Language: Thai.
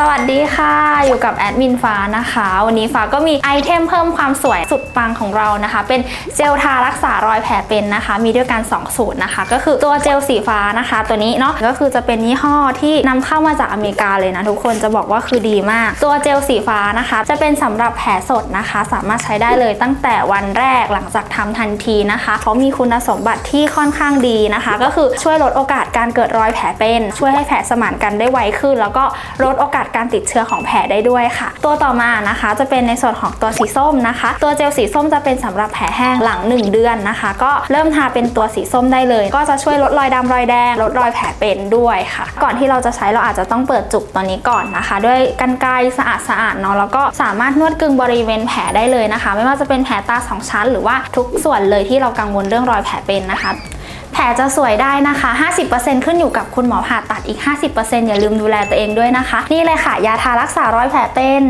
สวัสดีค่ะ อยู่กับแอดมินฟ้านะคะ วันนี้ฟ้าก็มีไอเทมเพิ่มความสวยสุดปังของเรานะคะ เป็นเจลทารักษารอยแผลเป็นนะคะ มีด้วยกัน 2 สูตรนะคะ ก็คือตัวเจลสีฟ้านะคะ ตัวนี้เนาะก็คือจะเป็นยี่ห้อที่นำเข้ามาจากอเมริกาเลยนะทุกคนจะบอกว่าคือดีมาก ตัวเจลสีฟ้านะคะ จะเป็นสำหรับแผลสดนะคะ สามารถใช้ได้เลยตั้งแต่วันแรกหลังจากทำทันทีนะคะเขามีคุณสมบัติที่ค่อนข้างดีนะคะ ก็คือช่วยลดโอกาสการเกิดรอยแผลเป็น ช่วยให้แผลสมานกันได้ไวขึ้น แล้วก็ลดโอกาสการติดเชื้อของแผลได้ด้วยค่ะ ตัวต่อมานะคะจะเป็นในส่วนของตัวสีส้มนะคะ ตัวเจลสีส้มจะเป็นสำหรับแผลแห้งหลัง 1 เดือนนะคะ ก็เริ่มทาเป็นตัวสีส้มได้เลย ก็จะช่วยลดรอยดำรอยแดง ลดรอยแผลเป็นด้วยค่ะ ก่อนที่เราจะใช้เราอาจจะต้องเปิดจุกตัวนี้ก่อนนะคะ ด้วยกันไกรสะอาดสะอาดเนาะแล้วก็สามารถนวดกึ่งบริเวณแผลได้เลยนะคะ ไม่ว่าจะเป็นแผลตาสองชั้น หรือว่าทุกส่วนเลยที่เรากังวลเรื่องรอยแผลเป็นนะคะ แผลจะสวยได้นะคะ 50%ขึ้นอยู่กับคุณหมอผ่าตัดอีก 50%อย่าลืมดูแลตัวเองด้วยนะคะ นี่เลยค่ะ ยาทารักษารอยแผลเป็น